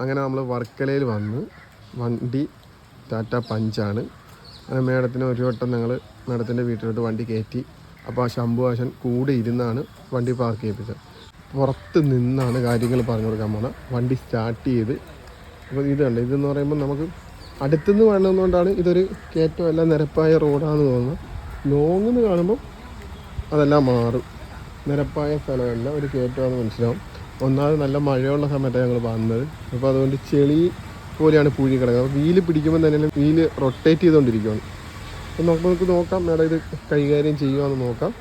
അങ്ങനെ നമ്മൾ വർക്കലയിൽ വന്ന്. വണ്ടി ടാറ്റ പഞ്ചാണ്. അങ്ങനെ മേഡത്തിന് ഒരു വട്ടം ഞങ്ങൾ മേഡത്തിന്റെ വീട്ടിലോട്ട് വണ്ടി കയറ്റി അപ്പോൾ ആ ശംഭുവാശൻ കൂടെ ഇരുന്നാണ് വണ്ടി പാർക്ക് ചെയ്യിപ്പിച്ചത്. പുറത്ത് നിന്നാണ് കാര്യങ്ങൾ പറഞ്ഞു കൊടുക്കാൻ പോണത്. വണ്ടി സ്റ്റാർട്ട് ചെയ്ത്. അപ്പോൾ ഇത് കണ്ട്? ഇതെന്ന് പറയുമ്പോൾ നമുക്ക് അടുത്തുനിന്ന് വേണമെന്നുകൊണ്ടാണ് ഇതൊരു കയറ്റം എല്ലാം നിരപ്പായ റോഡാണെന്ന് തോന്നുന്നത്. ലോങ്ങിൽ നിന്ന് കാണുമ്പോൾ അതെല്ലാം മാറും. നിരപ്പായ സ്ഥലമല്ല ഒരു കയറ്റമാണെന്ന് മനസ്സിലാവും. ഒന്നാമത് നല്ല മഴയുള്ള സമയത്താണ് ഞങ്ങൾ വന്നത്. അപ്പോൾ അതുകൊണ്ട് ചെളി പോലെയാണ് പുഴി കിടക്കുന്നത്. അപ്പോൾ വീൽ പിടിക്കുമ്പോൾ തന്നെ വീൽ റൊട്ടേറ്റ് ചെയ്തുകൊണ്ടിരിക്കുകയാണ് അപ്പോൾ നമുക്ക് നമുക്ക് നോക്കാം മേഡം ഇത് കൈകാര്യം ചെയ്യുവാന്ന് നോക്കാം.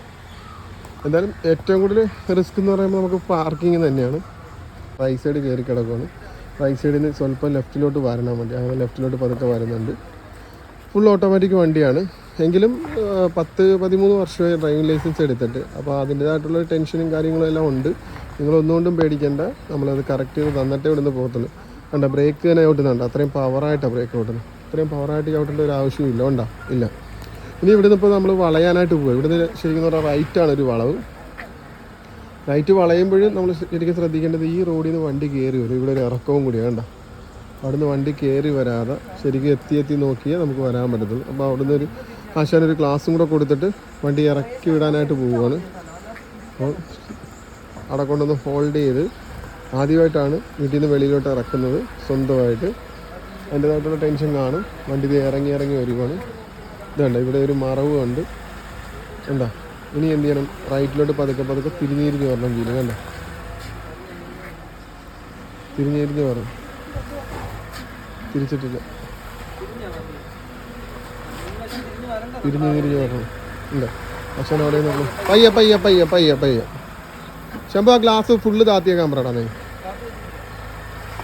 എന്തായാലും ഏറ്റവും കൂടുതൽ റിസ്ക് എന്ന് പറയുമ്പോൾ നമുക്ക് പാർക്കിങ് തന്നെയാണ്. റൈറ്റ് സൈഡ് കയറി കിടക്കുകയാണ് റൈറ്റ് സൈഡിൽ നിന്ന് സ്വല്പം ലെഫ്റ്റിലോട്ട് വരണം വേണ്ടി. അങ്ങനെ ലെഫ്റ്റിലോട്ട് പതുക്കെ വരുന്നുണ്ട്. ഫുൾ ഓട്ടോമാറ്റിക് വണ്ടിയാണ്. എങ്കിലും പത്ത് പതിമൂന്ന് വർഷമായി ഡ്രൈവിംഗ് ലൈസൻസ് എടുത്തിട്ട്. അപ്പോൾ അതിന്റേതായിട്ടുള്ള ടെൻഷനും കാര്യങ്ങളും എല്ലാം ഉണ്ട്. നിങ്ങൾ പേടിക്കണ്ട. നമ്മളത് കറക്റ്റ് ചെയ്ത് തന്നിട്ടേ ഇവിടുന്ന് പോകത്തുള്ളൂ. കണ്ട ബ്രേക്ക് തന്നെ ചവിട്ടുന്നുണ്ട്. അത്രയും പവറായിട്ടാണ് ബ്രേക്ക് ചവിട്ടുന്നത് അത്രയും പവറായിട്ട് ചവിട്ടേണ്ട ഒരു ആവശ്യമില്ല ഉണ്ടോ ഇല്ല. ഇനി ഇവിടുന്ന് ഇപ്പോൾ നമ്മൾ വളയാനായിട്ട് പോകും ഇവിടുന്ന് ശരിക്കും പറഞ്ഞാൽ റൈറ്റാണ് ഒരു വളവ്. റൈറ്റ് വളയുമ്പോഴും നമ്മൾ ശരിക്കും ശ്രദ്ധിക്കേണ്ടത് ഈ റോഡിൽ നിന്ന് വണ്ടി കയറി വരും. ഇവിടെ ഒരു ഇറക്കവും കൂടിയാണ് കണ്ടോ? അവിടുന്ന് വണ്ടി കയറി വരാതെ ശരിക്കും എത്തി എത്തി നോക്കിയേ നമുക്ക് വരാൻ പറ്റത്തുള്ളൂ. അപ്പോൾ അവിടുന്ന് ഒരു ആശാനൊരു ക്ലാസ്സും കൂടെ കൊടുത്തിട്ട് വണ്ടി ഇറക്കി വിടാനായിട്ട് പോവുകയാണ് അപ്പോൾ അവിടെ കൊണ്ടൊന്ന് ഹോൾഡ് ചെയ്ത് ആദ്യമായിട്ടാണ് വീട്ടിൽ നിന്ന് വെളിയിലോട്ട് ഇറക്കുന്നത് സ്വന്തമായിട്ട്. അതിന്റേതായിട്ടുള്ള ടെൻഷൻ കാണും. വണ്ടി ഇറങ്ങി ഇറങ്ങി വരുവാണ്. ഇതുണ്ട് ഇവിടെ ഒരു മറവ് കണ്ട്? എന്താ ഇനി എന്ത് ചെയ്യണം? റൈറ്റിലോട്ട് പതുക്കെ പതുക്കെ തിരിഞ്ഞിരിഞ്ഞ് വരണം വീൽ കണ്ട? തിരിഞ്ഞിരിഞ്ഞ് വരണം. തിരിച്ചിട്ടില്ല. തിരിഞ്ഞ് തിരിഞ്ഞ് വരണം. ഉണ്ട്? അച്ഛൻ അവിടെ നമ്മൾ പയ്യ പയ്യ പയ്യ പയ്യ പയ്യ. ശമ്പു ആ ഗ്ലാസ് ഫുള്ള് താത്തിയേക്കാൻ പറയണം നീ.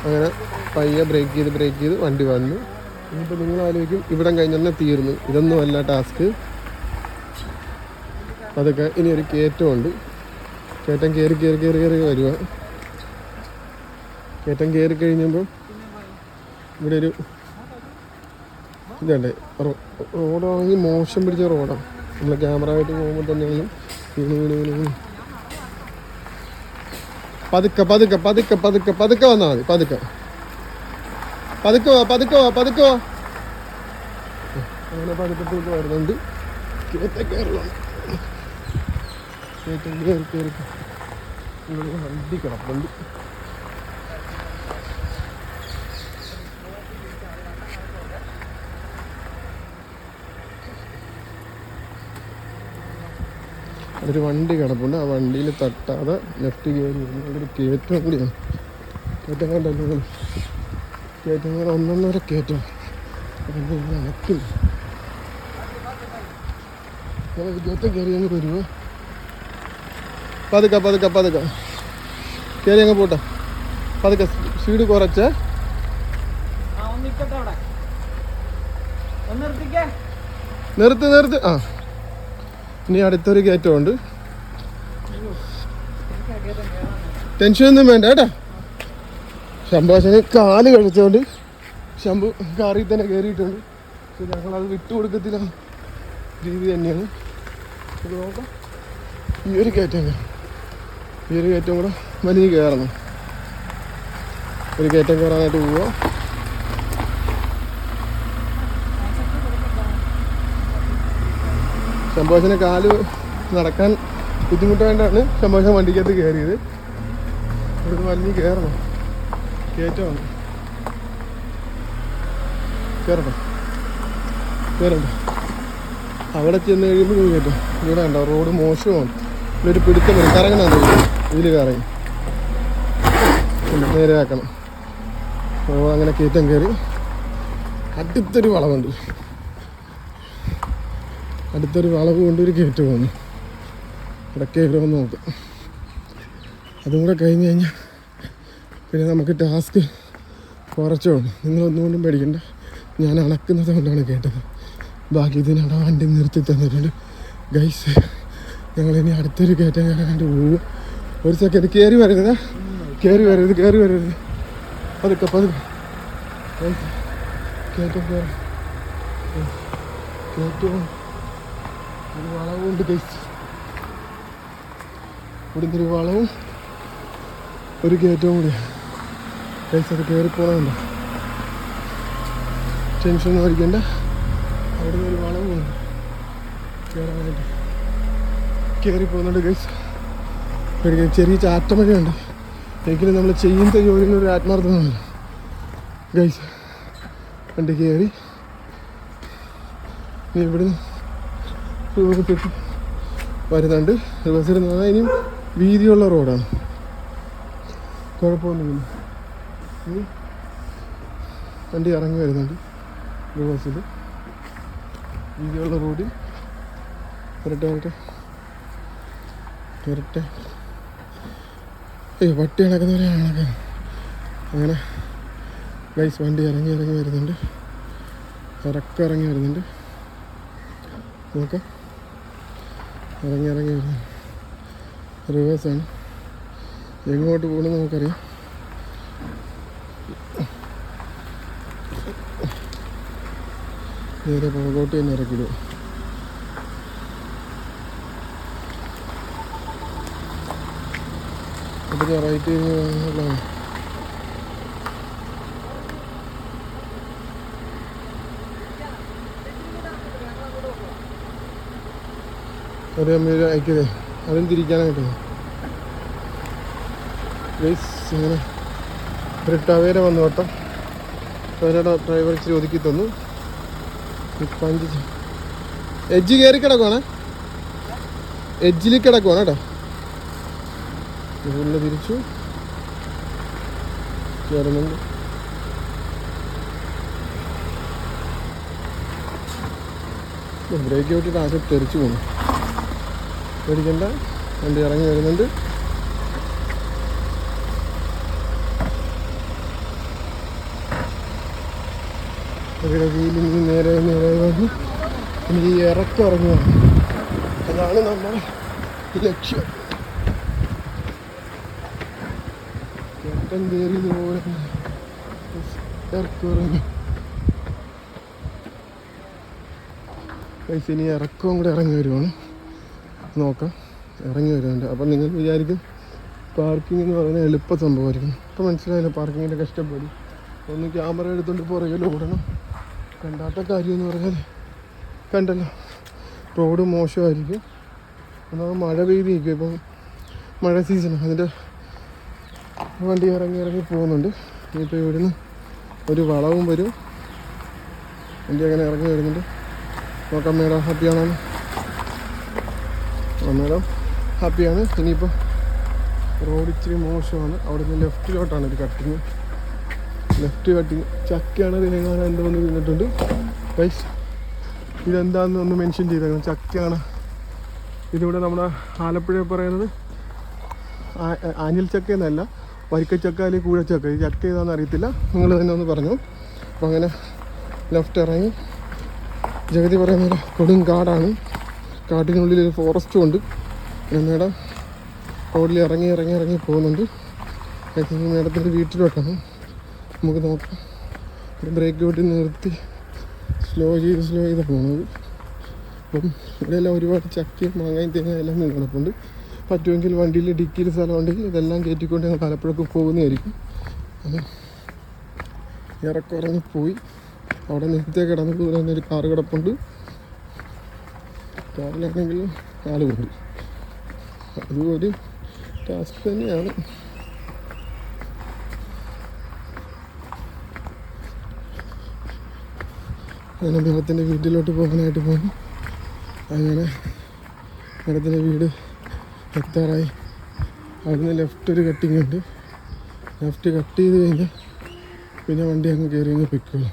അങ്ങനെ പയ്യെ ബ്രേക്ക് ചെയ്ത് ബ്രേക്ക് ചെയ്ത് വണ്ടി വന്നു. ഇനിയിപ്പോൾ നിങ്ങൾ ആലോചിക്കും ഇവിടം കഴിഞ്ഞെന്നെ തീർന്നു. ഇതൊന്നും അല്ല ടാസ്ക് അതൊക്കെ ഇനി ഒരു കയറ്റമുണ്ട് കയറ്റം കയറി കയറി കയറി കയറി വരിക കയറ്റം കയറി കഴിഞ്ഞപ്പോൾ ഇവിടെ ഒരു ഇതുണ്ട്. റോഡാണെങ്കിൽ മോശം പിടിച്ച റോഡാണ് നമ്മൾ ക്യാമറ ആയിട്ട് പോകുമ്പോൾ തന്നെയാണെങ്കിലും വീണ് വീണ് വീണ് വീണ്. പതുക്കെ പതുക്കെ പതുക്കെ പതുക്കെ പതുക്കെ വന്നാൽ മതി പതുക്കെ. പതുക്കെ പതുക്കെ പതുക്കെ അങ്ങനെ പതുക്കത്തേക്ക് വരുന്നുണ്ട്. കയറ്റം കേരളം. ഇവിടെ വണ്ടി കിടപ്പുണ്ട്. ഒരു വണ്ടി കിടപ്പുണ്ട്. ആ വണ്ടിയിൽ തട്ടാതെ ലെഫ്റ്റ് കയറി അതൊരു ഒരു കയറ്റം കൂടിയാണ്. കയറ്റം കണ്ടല്ലോ കയറ്റം. കൂടെ ഒന്നൊന്നര കയറ്റം ഞങ്ങൾ കയറ്റം കയറി അങ്ങ് വരുമോ പതുക്കെ പതുക്കെ പതുക്കെ. കയറി അങ്ങ് പോട്ടെ. പതുക്കെ സ്പീഡ് കുറച്ച്. നിർത്ത് നിർത്ത്. ആ. ഇനി അടുത്തൊരു കയറ്റമുണ്ട്. ടെൻഷനൊന്നും വേണ്ട കേട്ടാ. ശംഭാഷന് കാൽ കഴിച്ചോണ്ട് ശംഭു കാറിൽ തന്നെ കയറിയിട്ടുണ്ട്. പക്ഷെ ഞങ്ങളത് വിട്ടുകൊടുക്കത്തില്ല രീതി തന്നെയാണ്. ഈ ഒരു കയറ്റം കയറും ഈ ഒരു കയറ്റം കൂടെ വലിയ കയറണം. ഒരു കയറ്റം കയറാനായിട്ട് പോവുക ശംഭോഷന് കാൽ നടക്കാൻ ബുദ്ധിമുട്ടായിട്ടാണ് ശംഭോഷൻ വണ്ടിക്കകത്ത് കയറിയത്. ഇവിടുന്ന് വലിഞ്ഞ് കയറണം കയറ്റമാണ് കയറണം കയറണ്ട അവിടെ ചെന്ന് കഴിയുമ്പോൾ കയറ്റും ഇവിടെ ഉണ്ടോ റോഡ് മോശമാണ്. ഇവിടെ ഒരു പിടുത്തം വരും. കറങ്ങണം ഇതിൽ കറങ്ങി. നേരെ ആക്കണം. അങ്ങനെ കയറ്റം കയറി. അടുത്തൊരു വളവുണ്ട്. അടുത്തൊരു വളവ് കൊണ്ടൊരു കയറ്റം വന്നു ഇടയ്ക്ക് കയറുമെന്ന് നോക്കാം. അതും കൂടെ കഴിഞ്ഞ് കഴിഞ്ഞാൽ പിന്നെ നമുക്ക് ടാസ്ക് കുറച്ചേ ഉള്ളൂ നിങ്ങളൊന്നുകൊണ്ടും പേടിക്കണ്ട. ഞാൻ അണക്കുന്നത് കൊണ്ടാണ് കേട്ടത്. ബാക്കി ഇതിനവിടെ വണ്ടി നിർത്തി തന്നിട്ടുണ്ട്. ഗൈസ് ഞങ്ങളിനി അടുത്തൊരു കയറ്റം കയറാണ്ട് പോവും ഒരു സെക്കൻഡ് കയറി വരരുത്. കയറി വരരുത് കയറി വരരുത്. പതുക്കെ പതുക്കെ. കയറ്റം കയറാം കയറ്റവും ഒരു വളവുണ്ട് ഗൈസ്. ഇവിടുന്ന് ഒരു വളവും ഒരു കയറ്റവും കൂടിയാണ് പൈസ അത് കയറിപ്പോകുന്നുണ്ടോ ടെൻഷൻ ഒന്നും അടിക്കണ്ട. അവിടെ നിന്ന് ഒരു വളവ് പോകുന്നു കയറാനായിട്ട് കയറി പോകുന്നുണ്ട് ഗൈസ് ചെറിയ ചാറ്റമഴയുണ്ട്. എങ്കിലും നമ്മൾ ചെയ്യുന്ന ജോലിയിൽ ഒരു ആത്മാർത്ഥമാണ് ഗൈസ് വണ്ടി കയറി ഇനി ഇവിടുന്ന് രൂപപ്പെട്ട് വരുന്നുണ്ട്. റിവേഴ്സിൽ ഇനിയും വീതിയുള്ള റോഡാണ്. കുഴപ്പമൊന്നുമില്ല. വണ്ടി ഇറങ്ങി വരുന്നുണ്ട് റിവേഴ്സിൽ. വീതിയുള്ള റോഡിൽ. വരട്ടെ വരട്ടെ. വരട്ടെ. അയ്യോ അങ്ങനെ ഗൈസ് വണ്ടി ഇറങ്ങി ഇറങ്ങി വരുന്നുണ്ട്. ഇറക്കം ഇറങ്ങി വരുന്നുണ്ട്. നോക്കാം. ഇറങ്ങി ഇറങ്ങി റിവേഴ്സാണ് എങ്ങോട്ട് പോകണമെന്ന് നമുക്കറിയാം. നേരെ പുറകോട്ട് തന്നെ ഇറക്കിടും. അപ്പോൾ റൈറ്റ് ചെയ്യുന്ന ഒരു അമ്മയൊരു അയക്കതേ അതും തിരിക്കാനായിട്ട് ഗൈസ് ഇങ്ങനെ ഒരു ടവേര വന്നു കേട്ടോ. ടവേരയുടെ ഡ്രൈവർ ഇച്ചിരി ഒതുക്കി തന്നു. പഞ്ച് എഡ്ജ് കയറി കിടക്കുവാണ്. എഡ്ജിൽ കിടക്കുവാണ് കേട്ടോ. ഉള്ളിൽ തിരിച്ചു. കയറുന്നുണ്ട് ബ്രേക്ക് വിട്ടിട്ട് ആദ്യം തെറിച്ചു പോകുന്നു പേടിക്കണ്ട. വണ്ടി ഇറങ്ങി വരുന്നുണ്ട്. ഇവിടെ വീലിൽ നിന്ന് നേരെ നേരെ വന്ന്. ഇനി ഈ ഇറക്കം ഇറങ്ങുകയാണ് അതാണ് നമ്മുടെ ലക്ഷ്യം. ചേട്ടൻ കയറി ഇതുപോലെ ഇറക്കം ഇറങ്ങി. പൈസ ഇനി ഇറക്കവും കൂടെ ഇറങ്ങി വരുവാണ്. നോക്കാം. ഇറങ്ങി വരുന്നുണ്ട്. അപ്പം നിങ്ങൾ വിചാരിക്കും പാർക്കിംഗ് എന്ന് പറയുന്നത് എളുപ്പ സംഭവമായിരിക്കും. ഇപ്പം മനസ്സിലായില്ല? പാർക്കിങ്ങിന്റെ കഷ്ടപ്പാട്. ഒന്ന് ക്യാമറ എടുത്തുകൊണ്ട് പുറകിൽ ഓടണം. കണ്ടാത്ത കാര്യം എന്ന് പറഞ്ഞാൽ കണ്ടല്ലോ. റോഡ് മോശമായിരിക്കും. എന്നാൽ മഴ പെയ്തിരിക്കും. ഇപ്പം മഴ സീസൺ അതിന്റെ വണ്ടി ഇറങ്ങി ഇറങ്ങി പോകുന്നുണ്ട്. ഇനിയിപ്പോൾ ഇവിടുന്ന് ഒരു വളവും വരും. വണ്ടി അങ്ങനെ ഇറങ്ങി വരുന്നുണ്ട്. നോക്കാം മേഡം ഹാപ്പിയാണോ മേഡം ഹാപ്പിയാണ്. ഇനിയിപ്പോൾ റോഡ് ഇച്ചിരി മോശമാണ്. അവിടെ നിന്ന് ലെഫ്റ്റിലോട്ടാണ് ഒരു കട്ടിങ് ലെഫ്റ്റ് കട്ടിങ് ചക്കയാണ് തേങ്ങാണ് എന്തോ ഒന്ന് തിന്നിട്ടുണ്ട്. ഗൈസ് ഇതെന്താണെന്ന് ഒന്ന് മെൻഷൻ ചെയ്തേക്കണം. ചക്കയാണ്. ഇതിവിടെ നമ്മുടെ ആലപ്പുഴ പറയുന്നത് ആനിൽ ചക്ക എന്നല്ല വരിക്കച്ചക്ക അല്ലെങ്കിൽ കൂഴച്ചക്ക ഈ ചക്ക ഏതാണെന്ന് അറിയത്തില്ല. നിങ്ങൾ തന്നെ ഒന്ന് പറഞ്ഞു. അപ്പോൾ അങ്ങനെ ലെഫ്റ്റ് ഇറങ്ങി. ജഗതി പറയുന്നത് കൊടും കാടാണ് കാട്ടിനുള്ളിൽ ഒരു ഫോറസ്റ്റും ഉണ്ട്. പിന്നെ മേഡം റോഡിൽ ഇറങ്ങി ഇറങ്ങി ഇറങ്ങി പോകുന്നുണ്ട്. മേഡത്തിന്റെ വീട്ടിലോട്ടാണ് നമുക്ക് നോക്കാം. ഒരു ബ്രേക്ക് വീട്ടിൽ നിർത്തി സ്ലോ ചെയ്ത് സ്ലോ ചെയ്ത് പോകുന്നത്. അപ്പം ഇവിടെയെല്ലാം ഒരുപാട് ചക്കയും മാങ്ങയും തേങ്ങ എല്ലാം നിന്ന് കിടപ്പുണ്ട്. പറ്റുമെങ്കിൽ വണ്ടിയിൽ ഡിക്കിയിൽ സ്ഥലം ഉണ്ടെങ്കിൽ ഇതെല്ലാം കയറ്റിക്കൊണ്ട് ഞങ്ങൾ പലപ്പോഴൊക്കെ പോകുന്നതായിരിക്കും. ഇറക്കുറങ്ങി പോയി. അവിടെ നിർത്തിയ കിടന്ന് ദൂരെ ഒരു കാറ് കിടപ്പുണ്ട്. കാറിലാണെങ്കിൽ ആളുകളുണ്ട് അതും ഒരു ടാസ്ക് തന്നെയാണ്. അങ്ങനെ അദ്ദേഹത്തിന്റെ വീട്ടിലോട്ട് പോകാനായിട്ട് പോകുന്നു. അങ്ങനെ അദ്ദേഹത്തിന്റെ വീട് എത്താറായി. അവിടുന്ന് ലെഫ്റ്റ് ഒരു കട്ടിങ് ഉണ്ട്. ലെഫ്റ്റ് കട്ട് ചെയ്ത് കഴിഞ്ഞാൽ പിന്നെ വണ്ടി അങ്ങ് കയറി അങ്ങ് പൊയ്ക്കോളും.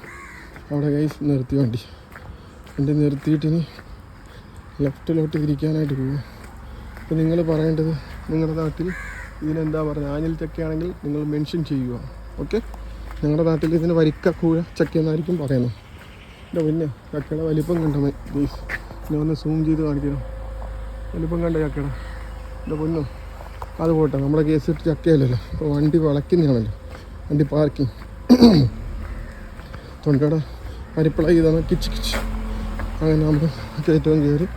അവിടെ കൈ നിർത്തി വണ്ടി. വണ്ടി നിർത്തിയിട്ട് ഇനി ലെഫ്റ്റിലോട്ട് തിരിക്കാനായിട്ട് പോകും അപ്പോൾ നിങ്ങൾ പറയേണ്ടത് നിങ്ങളുടെ നാട്ടിൽ ഇതിനെന്താ പറയുക ആനിൽ ചക്കയാണെങ്കിൽ നിങ്ങൾ മെൻഷൻ ചെയ്യുക. ഓക്കെ ഞങ്ങളുടെ നാട്ടിൽ ഇതിന് വരിക്ക കൂഴ ചക്ക എന്നായിരിക്കും പറയുന്നത്. എന്റെ പിന്നെ ചക്കയുടെ വലിപ്പം കണ്ട പ്ലീസ് ഞാൻ ഒന്ന് സൂം ചെയ്ത് കാണിക്കണം? വലിപ്പം കണ്ട ചക്കയുടെ. എന്റെ പൊന്നോ അത് പോട്ടെ. നമ്മുടെ കേസ് ചക്കയല്ലല്ലോ. അപ്പോൾ വണ്ടി വളയ്ക്കുന്നതാണല്ലോ. വണ്ടി പാർക്കിങ് തൊണ്ടയുടെ പരിപ്പിള ചെയ്താണ് കിച്ച് കിച്ച്. അങ്ങനെ നമ്മൾ കയറ്റവും കയറി.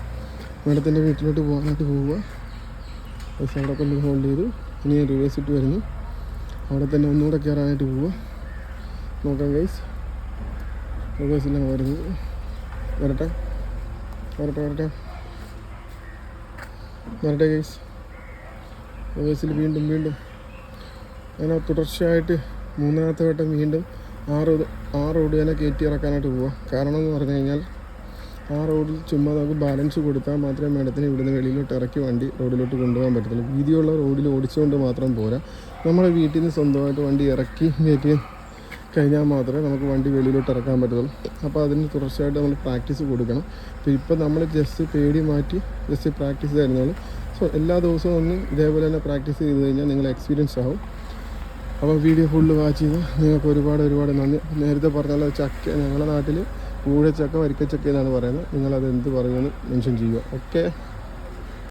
മേഡത്തിന്റെ വീട്ടിലോട്ട് പോകാനായിട്ട് പോവുക പക്ഷെ അവിടെ കൊണ്ട് ഹോൾഡ് ചെയ്തു. ഇനി റിവേഴ്സ് ഇട്ട് വരുന്നു. അവിടെ തന്നെ ഒന്നുകൂടെ കയറാനായിട്ട് പോവുക നോക്കാം ഗൈസ് ഗൈസിലാണ് വരുന്നത് വരട്ടെ. വരട്ടെ വരട്ടെ. വരട്ടെ ഗൈസ് റിവേഴ്സിൽ വീണ്ടും വീണ്ടും. അങ്ങനെ തുടർച്ചയായിട്ട് മൂന്നാമത്തെ വട്ടം വീണ്ടും ആറ് റോഡ് ആ തന്നെ കയറ്റി ഇറക്കാനായിട്ട് പോവുക കാരണം എന്ന് പറഞ്ഞു കഴിഞ്ഞാൽ ആ റോഡിൽ ചുമ്മാ നമുക്ക് ബാലൻസ് കൊടുത്താൽ മാത്രമേ മേഡത്തിന് ഇവിടുന്ന് വെളിയിലോട്ട് ഇറക്കി വണ്ടി റോഡിലോട്ട് കൊണ്ടുപോകാൻ പറ്റത്തുള്ളൂ. വീതിയുള്ള റോഡിൽ ഓടിച്ചുകൊണ്ട് മാത്രം പോരാ. നമ്മുടെ വീട്ടിൽ നിന്ന് സ്വന്തമായിട്ട് വണ്ടി ഇറക്കി കയറ്റി കഴിഞ്ഞാൽ മാത്രമേ നമുക്ക് വണ്ടി വെളിയിലോട്ട് ഇറക്കാൻ പറ്റത്തുള്ളൂ. അപ്പോൾ അതിന് തുടർച്ചയായിട്ട് നമ്മൾ പ്രാക്ടീസ് കൊടുക്കണം. അപ്പോൾ ഇപ്പോൾ നമ്മൾ ജസ്റ്റ് പേടി മാറ്റി ജസ്റ്റ് പ്രാക്ടീസ് തരുന്നുള്ളൂ സോ എല്ലാ ദിവസവും ഒന്ന് ഇതേപോലെ തന്നെ പ്രാക്ടീസ് ചെയ്ത് കഴിഞ്ഞാൽ നിങ്ങൾ എക്സ്പീരിയൻസ് ആവും. അപ്പോൾ വീഡിയോ ഫുള്ള് വാച്ച് ചെയ്ത് നിങ്ങൾക്ക് ഒരുപാട് ഒരുപാട് നന്ദി. നേരത്തെ പറഞ്ഞല്ലോ ചക്ക ഞങ്ങളുടെ നാട്ടിൽ കൂഴച്ചക്ക വരിക്കച്ചക്ക എന്നാണ് പറയുന്നത്. നിങ്ങളത് എന്ത് പറയുമെന്ന് മെൻഷൻ ചെയ്യുക. ഓക്കെ